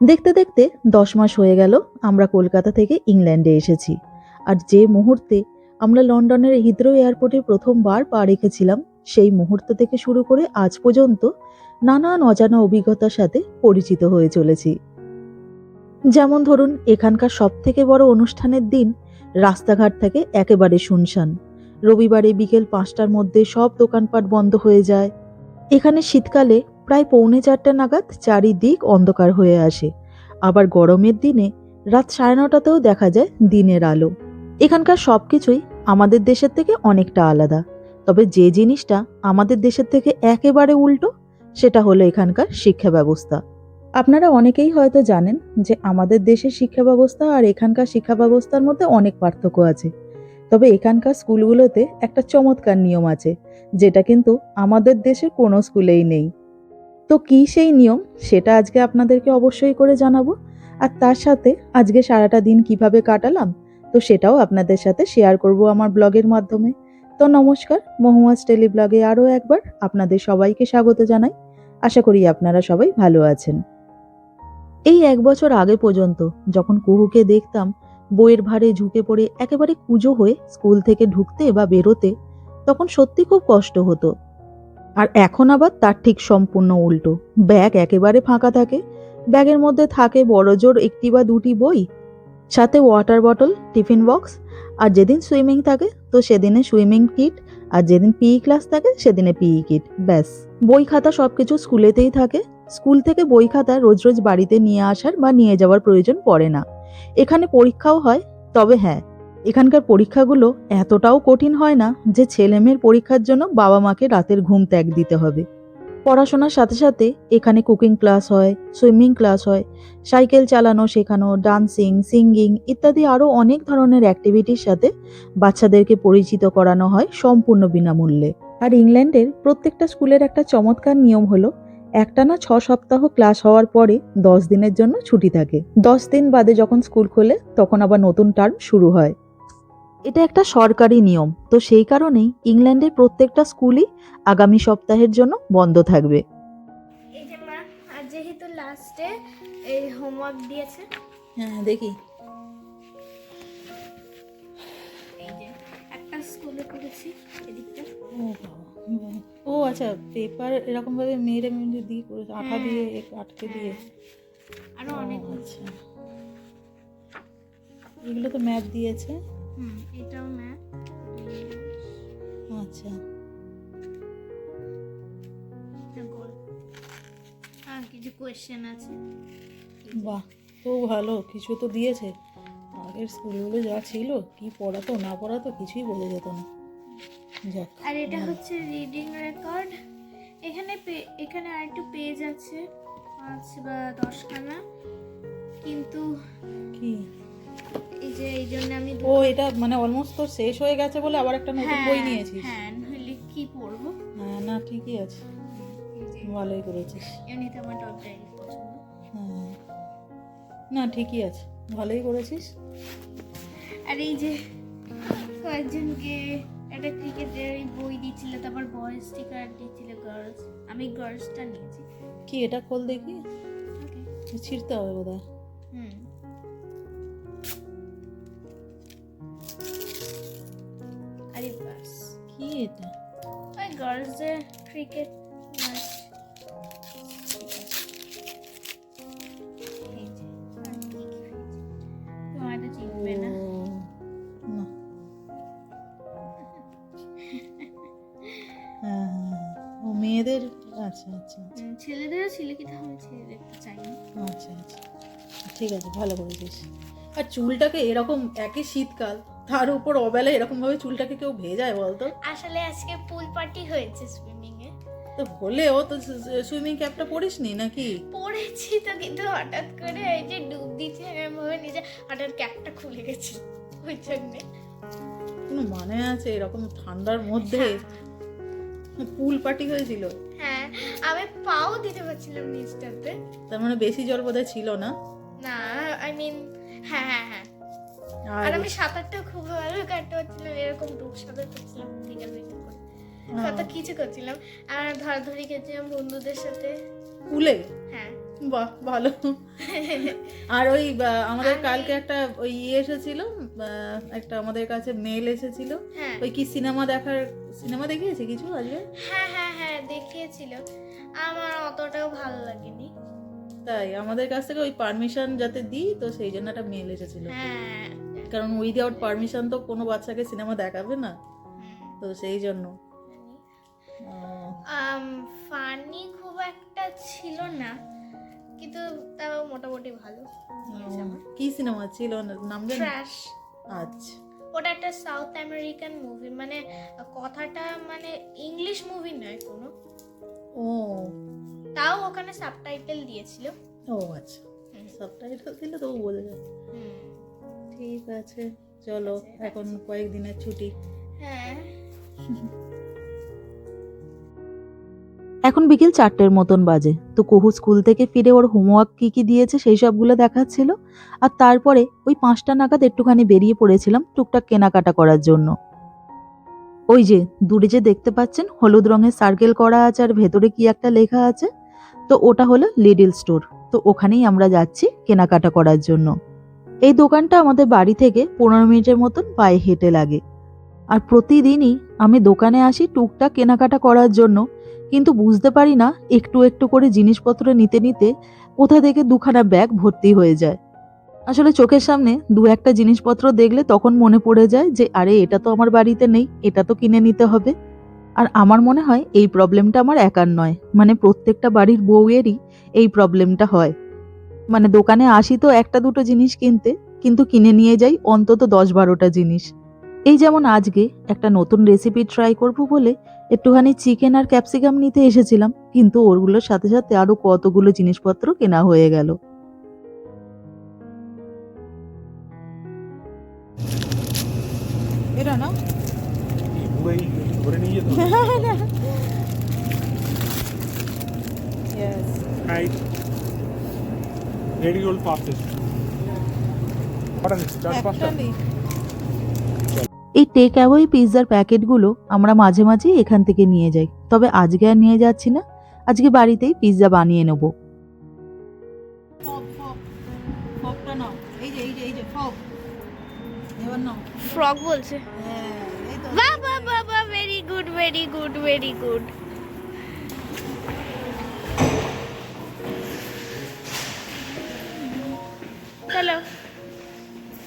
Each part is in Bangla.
দেখতে দেখতে দশ মাস হয়ে গেল, আমরা কলকাতা থেকে ইংল্যান্ডে এসেছি। আর যে মুহূর্তে আমরা লন্ডনের হিদ্রো এয়ারপোর্টে প্রথমবার পা রেখেছিলাম, সেই মুহূর্ত থেকে শুরু করে আজ পর্যন্ত নানান অজানা অভিজ্ঞতার সাথে পরিচিত হয়ে চলেছি। যেমন ধরুন, এখানকার সব থেকে বড় অনুষ্ঠানের দিন রাস্তাঘাট থেকে একেবারে শুনশান। রবিবারে বিকেল পাঁচটার মধ্যে সব দোকানপাট বন্ধ হয়ে যায়। এখানে শীতকালে প্রায় পৌনে চারটে নাগাদ চারিদিক অন্ধকার হয়ে আসে। আবার গরমের দিনে রাত সাড়ে নটাতেও দেখা যায় দিনের আলো। এখানকার সব কিছুই আমাদের দেশের থেকে অনেকটা আলাদা। তবে যে জিনিসটা আমাদের দেশের থেকে একেবারে উল্টো, সেটা হলো এখানকার শিক্ষা ব্যবস্থা। আপনারা অনেকেই হয়তো জানেন যে আমাদের দেশের শিক্ষা ব্যবস্থা আর এখানকার শিক্ষা ব্যবস্থার মধ্যে অনেক পার্থক্য আছে। তবে এখানকার স্কুলগুলোতে একটা চমৎকার নিয়ম আছে, যেটা কিন্তু আমাদের দেশের কোনো স্কুলেই নেই। তো কী সেই নিয়ম? সেটা আজকে আপনাদেরকে অবশ্যই করে জানাব। আর তার সাথে আজকে সারাটা দিন কীভাবে কাটালাম, তো সেটাও আপনাদের সাথে শেয়ার করব আমার ব্লগের মাধ্যমে। তো নমস্কার মহুয়াজ টেলি ব্লগে আরও একবার আপনাদের সবাইকে স্বাগত জানাই। আশা করি আপনারা সবাই ভালো আছেন। এই এক বছর আগে পর্যন্ত যখন কুহুকে দেখতাম বইয়ের ভারে ঝুঁকে পড়ে একেবারে কুজো হয়ে স্কুল থেকে ঢুকতে বা বেরোতে, তখন সত্যি খুব কষ্ট হতো। আর এখন আবার তার ঠিক সম্পূর্ণ উল্টো। ব্যাগ একেবারে ফাঁকা থাকে। ব্যাগের মধ্যে থাকে বড় জোর একটি বা দুটি বই, সাথে ওয়াটার বটল টিফিন বক্স আর যেদিন সুইমিং থাকে, তো সেদিনে সুইমিং কিট আর যেদিন পিই ক্লাস থাকে, সেদিনে পিই কিট ব্যাস। বই খাতা সব কিছু স্কুলেতেই থাকে। স্কুল থেকে বই খাতা রোজ রোজ বাড়িতে নিয়ে আসার বা নিয়ে যাওয়ার প্রয়োজন পড়ে না। এখানে পরীক্ষাও হয়, তবে হ্যাঁ এখানকার পরীক্ষাগুলো এতটাও কঠিন হয় না যে ছেলে মেয়ের পরীক্ষার জন্য বাবা মাকে রাতের ঘুম ত্যাগ দিতে হবে। পড়াশোনার সাথে সাথে এখানে কুকিং ক্লাস হয়, সুইমিং ক্লাস হয়, সাইকেল চালানো শেখানো, ডান্সিং, সিঙ্গিং ইত্যাদি আরও অনেক ধরনের অ্যাক্টিভিটির সাথে বাচ্চাদেরকে পরিচিত করানো হয় সম্পূর্ণ বিনামূল্যে। আর ইংল্যান্ডের প্রত্যেকটা স্কুলের একটা চমৎকার নিয়ম হলো একটানা ছ সপ্তাহ ক্লাস হওয়ার পরে দশ দিনের জন্য ছুটি থাকে। দশ দিন বাদে যখন স্কুল খোলে, তখন আবার নতুন টার্ম শুরু হয়। এটা একটা সরকারি নিয়ম। তো সেই কারণেই ইংল্যান্ডের প্রত্যেকটা স্কুলই আগামী সপ্তাহের জন্য বন্ধ থাকবে। এই যে মা আর যেহেতু লাস্টে এই হোমওয়ার্ক দিয়েছে। হ্যাঁ দেখি। এই যে একটা স্কুলে করেছি এদিকটা। ও বাবা, বাবা। ও আচ্ছা পেপার এরকম ভাবে মেরে মেরে দিয়ে করেছে আঠা হ্যাঁ, দিয়ে আটকে দিয়ে। আরও অনেক আচ্ছা। এগুলো তো ম্যাথ দিয়েছে। হুম এটাও ম্যাথ আচ্ছা। আর কিছু কোয়েশ্চেন আছে? বাহ তো ভালো কিছু তো দিয়েছে। আগের স্কুলগুলো যা ছিল কি পড়াতো না পড়াতো কিছুই বোঝা যেত না। যাক আর এটা হচ্ছে রিডিং রেকর্ড এখানে এখানে আরেকটু পেজ আছে পাঁচ বা দশখানা। কিন্তু কি? এই যে এই জন্য আমি ও এটা মানে অলমোস্ট তো শেষ হয়ে গেছে বলে আবার একটা নতুন বই হ্যাঁ, নিয়েছিস। হ্যাঁ নইলে কি পড়ব? হ্যাঁ না ঠিকই আছে। ভালোই করেছিস। এমনিতে আমার ডায়েরি পছন্দ। হ্যাঁ না ঠিকই আছে। ভালোই করেছিস। আর এই যে কয়েকজনকে একটা ক্রিকেটের বই দিচ্ছিল তারপর বয়েজ স্টিকার দিচ্ছিল গার্লস আমি গার্লসটা নিয়েছি। কি এটা খোল দেখি? ছিঁড়তে হবে বোধ হয় হুম। আরে বাস কি এটা ওই গার্লসদের ক্রিকেট ম্যাচ না ও, মেয়েদের আচ্ছা আচ্ছা আচ্ছা। ছেলেদেরও ছিল কি তাহলে ছেলেদের চাইনি। আচ্ছা আচ্ছা। ঠিক আছে ভালো করেছিস। আর চুলটাকে এরকম একই শীতকাল তার উপর অবেলা এরকম ভাবে চুলটাকে কেউ ভেজায় বলতো? আসলে আজকে পুল পার্টি হয়েছে সুইমিং এ। তো হলেও তো সুইমিং ক্যাপটা পরিস নি নাকি? পড়েছি তো কিন্তু হঠাৎ করে এই যে ডুব এরকম ভাবে নিজে হঠাৎ ক্যাপটা খুলে গেছে ওই জন্যে। কোনো মানে আছে এরকম ঠান্ডার মধ্যে? পুল পার্টি হয়েছিল? হ্যাঁ আমি পাও দিতে পারছিলাম নিচটাতে তার মানে বেশি জল বোধহয় ছিল না? না আই মিন হ্যাঁ হ্যাঁ হ্যাঁ। আর আমি সাঁতারটা খুব ভালো কাটতে পারছিলাম এরকম ডুব সাঁতার করছিলাম করে। কত কিছু করছিলাম। আর ধরাধরি খেয়েছিলাম বন্ধুদের সাথে। পুলে হ্যাঁ। বাহ ভালো। আর ওই আমাদের কালকে একটা ওই ইয়ে এসেছিল একটা আমাদের কাছে মেল এসেছিল। হ্যাঁ। ওই কি সিনেমা দেখার সিনেমা দেখিয়েছে কিছু আজকে? হ্যাঁ হ্যাঁ হ্যাঁ দেখিয়েছিল। আমার অতটাও ভালো লাগেনি। তাই আমাদের কাছ থেকে ওই পারমিশন যাতে দিই তো সেই জন্য একটা মেল এসেছিল। হ্যাঁ। কারণ উইদাউট পারমিশন তো কোনো বাচ্চাকে সিনেমা দেখাবে না। তো সেই জন্য। ফানি খুব একটা ছিল না কিন্তু তাও মোটামুটি ভালো। কি সিনেমা ছিল? নাম ট্র্যাশ আচ্ছা। ওটা একটা সাউথ আমেরিকান মুভি মানে কথাটা মানে ইংলিশ মুভি নয় কোনো। ও। তাও ওখানে সাবটাইটেল দিয়েছিল। ও আচ্ছা। সাবটাইটেল দিলে তো বোঝা যায়। ঠিক আছে চলো এখন কয়েকদিনের ছুটি। হ্যাঁ। এখন বিকেল চারটের মতন বাজে। তো কুহু স্কুল থেকে ফিরে ওর হোমওয়ার্ক কি কি দিয়েছে সেই সবগুলো দেখাচ্ছিল। আর তারপরে ওই পাঁচটা নাগাদ একটুখানি বেরিয়ে পড়েছিলাম টুকটাক কেনাকাটা করার জন্য। ওই যে দূরে যে দেখতে পাচ্ছেন হলুদ রঙের সার্কেল করা আছে আর ভেতরে কি একটা লেখা আছে? তো ওটা হলো লিডিল স্টোর তো ওখানেই আমরা যাচ্ছি কেনাকাটা করার জন্য। এই দোকানটা আমাদের বাড়ি থেকে পনেরো মিনিটের মতন পায়ে হেঁটে লাগে। আর প্রতিদিনই আমি দোকানে আসি টুকটাক কেনাকাটা করার জন্য, কিন্তু বুঝতে পারি না একটু একটু করে জিনিসপত্র নিতে নিতে কোথা থেকে দুখানা ব্যাগ ভর্তি হয়ে যায়। আসলে চোখের সামনে দু একটা জিনিসপত্র দেখলে তখন মনে পড়ে যায় যে, আরে, এটা তো আমার বাড়িতে নেই, এটা তো কিনে নিতে হবে। আর আমার মনে হয় এই প্রবলেমটা আমার একার নয় মানে প্রত্যেকটা বাড়ির বউয়েরই এই প্রবলেমটা হয়। মানে দোকানে আসি তো একটা দুটো জিনিস কিনতে, কিন্তু কিনে নিয়ে যাই অন্তত দশ বারোটা জিনিস। এই যেমন আজকে একটা নতুন রেসিপি ট্রাই করব বলে একটুখানি চিকেন আর ক্যাপসিকাম নিতে এসেছিলাম, কিন্তু ওরগুলোর সাথে সাথে আরও কতগুলো জিনিসপত্র কেনা হয়ে গেল। রেডি রোল নেই। এই টেক অ্যাওয়ে পিৎজার প্যাকেটগুলো আমরা মাঝে মাঝে এখান থেকে নিয়ে যাই। তবে আজকে আর নিয়ে যাচ্ছি না। আজকে বাড়িতেই পিৎজা বানিয়ে নেব। ফ্রক বলছে। হ্যাঁ এই তো। বাহ বাহ বাহ বাহ very good very good very good hello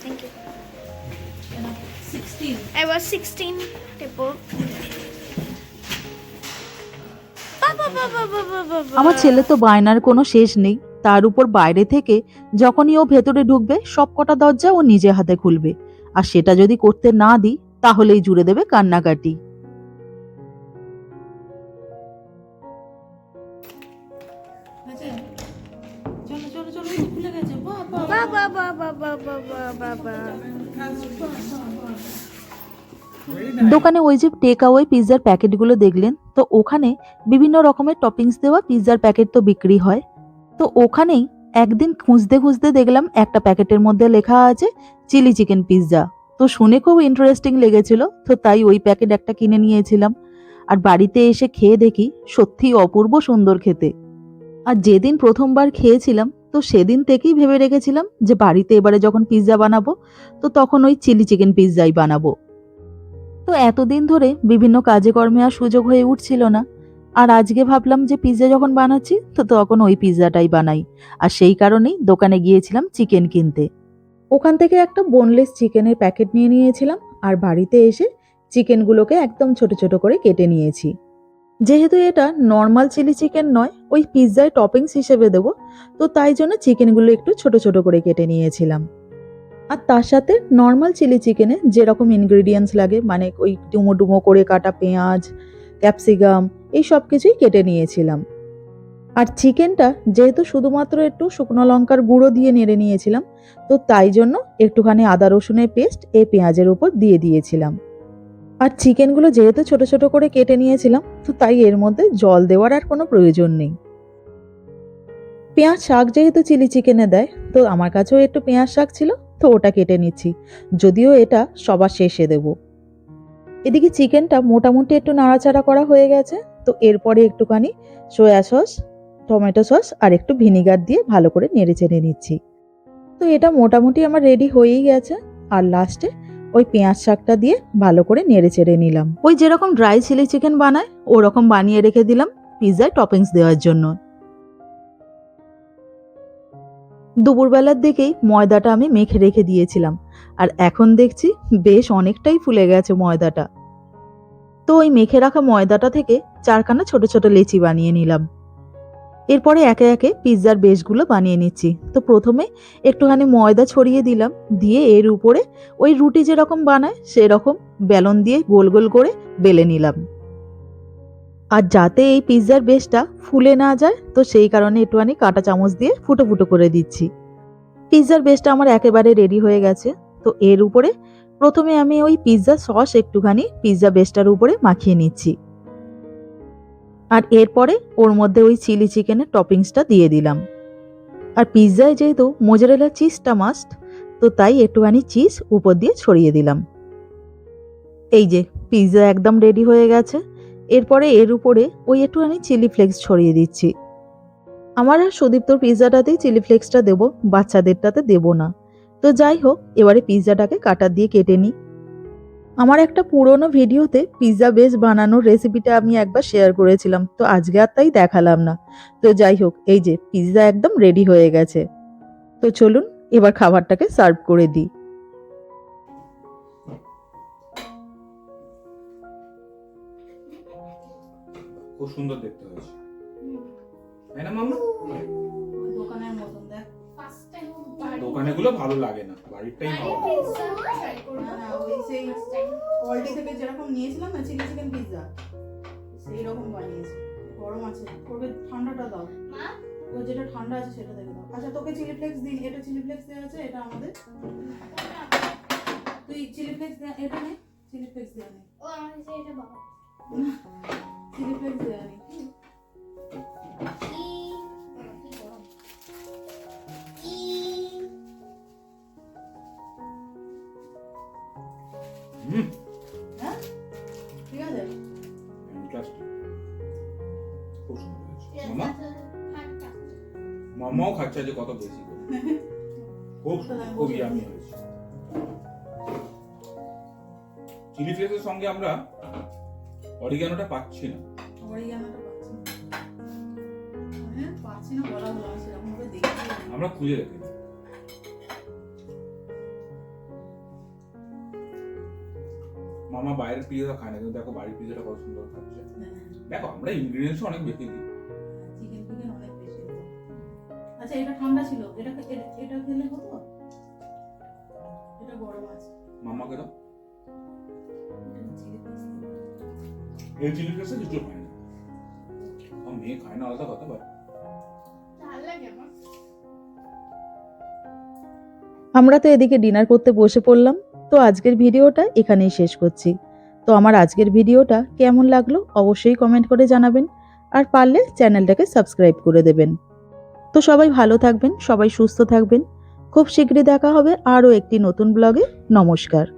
thank you sixteen I was 16 টেপো বাবা বাবা বাবা বাবা আমার ছেলে তো বায়নার কোনো শেষ নেই। তার উপর বাইরে থেকে যখনই ও ভেতরে ঢুকবে সব কটা দরজা ও নিজে হাতে খুলবে। আর সেটা যদি করতে না দিই তাহলেই জুড়ে দেবে কান্নাকাটি। দোকানে ওই যে টেক অ্যাওয়ে পিৎজার প্যাকেটগুলো দেখলেন, তো ওখানে বিভিন্ন রকমের টপিংস দেওয়া পিৎজার প্যাকেট তো বিক্রি হয়। তো ওখানেই একদিন খুঁজতে খুঁজতে দেখলাম একটা প্যাকেটের মধ্যে লেখা আছে চিলি চিকেন পিৎজা তো শুনে খুব ইন্টারেস্টিং লেগেছিল, তো তাই ওই প্যাকেট একটা কিনে নিয়েছিলাম। আর বাড়িতে এসে খেয়ে দেখি সত্যি অপূর্ব সুন্দর খেতে। আর যেদিন প্রথমবার খেয়েছিলাম তো সেদিন থেকেই ভেবে রেখেছিলাম যে বাড়িতে এবারে যখন পিৎজা বানাবো, তো তখন ওই চিলি চিকেন পিৎজাই বানাবো। তো এতদিন ধরে বিভিন্ন কাজে কর্মে আর সুযোগ হয়ে উঠছিল না। আর আজকে ভাবলাম যে পিৎজা যখন বানাচ্ছি, তো তখন ওই পিৎজাটাই বানাই। আর সেই কারণেই দোকানে গিয়েছিলাম চিকেন কিনতে। ওখান থেকে একটা বোনলেস চিকেনের প্যাকেট নিয়ে নিয়েছিলাম, আর বাড়িতে এসে চিকেনগুলোকে একদম ছোট ছোট করে কেটে নিয়েছি। যেহেতু এটা নর্মাল চিলি চিকেন নয়, ওই পিৎজায় টপিংস হিসেবে দেবো, তো তাই জন্য চিকেনগুলো একটু ছোট ছোট করে কেটে নিয়েছিলাম। আর তার সাথে নর্মাল চিলি চিকেনে যেরকম ইনগ্রিডিয়েন্টস লাগে মানে ওই ডুমো ডুমো করে কাটা পেঁয়াজ ক্যাপসিকাম এই সব কিছুই কেটে নিয়েছিলাম। আর চিকেনটা যেহেতু শুধুমাত্র একটু শুকনো লঙ্কার গুঁড়ো দিয়ে নেড়ে নিয়েছিলাম, তো তাই জন্য একটুখানি আদা রসুনের পেস্ট এই পেঁয়াজের উপর দিয়ে দিয়েছিলাম। আর চিকেনগুলো যেহেতু ছোট ছোট করে কেটে নিয়েছিলাম, তো তাই এর মধ্যে জল দেওয়ার আর কোনো প্রয়োজন নেই। পেঁয়াজ শাক যেহেতু চিলি চিকেনে দেয়, তো আমার কাছেও একটু পেঁয়াজ শাক ছিল, তো ওটা কেটে নিচ্ছি। যদিও এটা সবার শেষে দেব। এদিকে চিকেনটা মোটামুটি একটু নাড়াচাড়া করা হয়ে গেছে, তো এরপরে একটুখানি সয়া সস, টমেটো সস আর একটু ভিনিগার দিয়ে ভালো করে নেড়ে চেড়ে নিচ্ছি। তো এটা মোটামুটি আমার রেডি হয়েই গেছে, আর লাস্টে ওই পেঁয়াজ শাকটা দিয়ে ভালো করে নেড়ে চেড়ে নিলাম। ওই যেরকম ড্রাই চিলি চিকেন বানায়, ওরকম বানিয়ে রেখে দিলাম পিৎজায় টপিংস দেওয়ার জন্য। দুপুরবেলার দিকেই ময়দাটা আমি মেখে রেখে দিয়েছিলাম, আর এখন দেখছি বেশ অনেকটাই ফুলে গেছে ময়দাটা। তো ওই মেখে রাখা ময়দাটা থেকে চারখানা ছোট ছোট লেচি বানিয়ে নিলাম। এরপরে একে একে পিৎজার বেশগুলো বানিয়ে নিচ্ছি। তো প্রথমে একটুখানি ময়দা ছড়িয়ে দিলাম, দিয়ে এর উপরে ওই রুটি যেরকম বানায় সেরকম বেলন দিয়ে গোল গোল করে বেলে নিলাম। আর যাতে এই পিৎজার বেসটা ফুলে না যায়, তো সেই কারণে একটুখানি কাঁটা চামচ দিয়ে ফুটো ফুটো করে দিচ্ছি। পিৎজার বেসটা আমার একেবারে রেডি হয়ে গেছে। তো এর উপরে প্রথমে আমি ওই পিৎজা সস একটুখানি পিৎজা বেসটার উপরে মাখিয়ে নিচ্ছি। আর এরপরে ওর মধ্যে ওই চিলি চিকেনের টপিংসটা দিয়ে দিলাম। আর পিৎজায় যেহেতু মোজারেলা চিজটা মাস্ট তো তাই একটুখানি চিজ উপর দিয়ে ছড়িয়ে দিলাম। এই যে, পিৎজা একদম রেডি হয়ে গেছে। এরপরে এর উপরে ওই একটুখানি চিলি ফ্লেক্স ছড়িয়ে দিচ্ছি। আমার আর সুদীপ্তর পিৎজাটাতেই চিলি ফ্লেক্সটা দেবো, বাচ্চাদেরটাতে দেবো না। তো যাই হোক, এবারে পিৎজাটাকে কাটার দিয়ে কেটে নিই। আমার একটা পুরোনো ভিডিওতে পিৎজা বেস বানানোর রেসিপিটা আমি একবার শেয়ার করেছিলাম তো আজকে আর তাই দেখালাম না। তো যাই হোক এই যে পিৎজা একদম রেডি হয়ে গেছে। তো চলুন এবার খাবারটাকে সার্ভ করে দিই। খুব সুন্দর দেখতে হয়েছে। তাই না দোকানের মতন দেখ। দোকানে গুলো ভালো লাগে না বাড়িরটাই ভালো লাগে। না না ওই সেই কোয়ালিটি থেকে যেরকম নিয়েছিলাম না চিলি চিকেন পিৎজা সেই রকম বানিয়েছি। গরম আছে। করবে ঠান্ডাটা দাও। ও যেটা ঠান্ডা আছে সেটা দেখে দাও। আচ্ছা তোকে চিলি ফ্লেক্স দিন এটা চিলি ফ্লেক্স দেওয়া আছে এটা আমাদের। তুই চিলি ফ্লেক্স এটা নে চিলি ফ্লেক্স দেওয়া নেই ও আমাদের এটা বাবা। চিলি ফ্লেক্স দেওয়া নেই। হুম। হ্যাঁ? ঠিক আছে? খুব সুন্দর মামা? মামাও খাচ্ছে যে কত বেশি খুব খুব ইয়ামি হয়েছে। চিলি ফ্লেক্সের সঙ্গে আমরা অরিগানোটা পাচ্ছি না। অরিগানোটা পাচ্ছি না। পাচ্ছি না বলা হলো সেরকম ভাবে দেখি আমরা খুঁজে রেখে মামা বাইরের পিজা খায় না কিন্তু দেখো বাড়ির পিজাটা কত সুন্দর খাচ্ছে। দেখো আমরা ইনগ্রিডিয়েন্টস অনেক বেশি দিই। চিকেন ফিকেন অনেক বেশি আচ্ছা এটা ঠান্ডা ছিল। এটা এটা- এটা খেলে হতো? এটা গরম আছে মামাকে দাও। এটা চিলি ফ্লেক্স। এই চিলি ফ্লেক্সে কিছু খায় না। আমার মেয়ে খায় না আলাদা কথা বাট ভালো লাগে আমার। আমরা তো এদিকে ডিনার করতে বসে পড়লাম। তো আজকের ভিডিওটা এখানেই শেষ করছি। তো আমার আজকের ভিডিওটা কেমন লাগল অবশ্যই কমেন্ট করে জানাবেন আর পারলে চ্যানেলটাকে সাবস্ক্রাইব করে দেবেন। তো সবাই ভালো থাকবেন, সবাই সুস্থ থাকবেন। খুব শীঘ্রই দেখা হবে আরও একটি নতুন ব্লগে নমস্কার।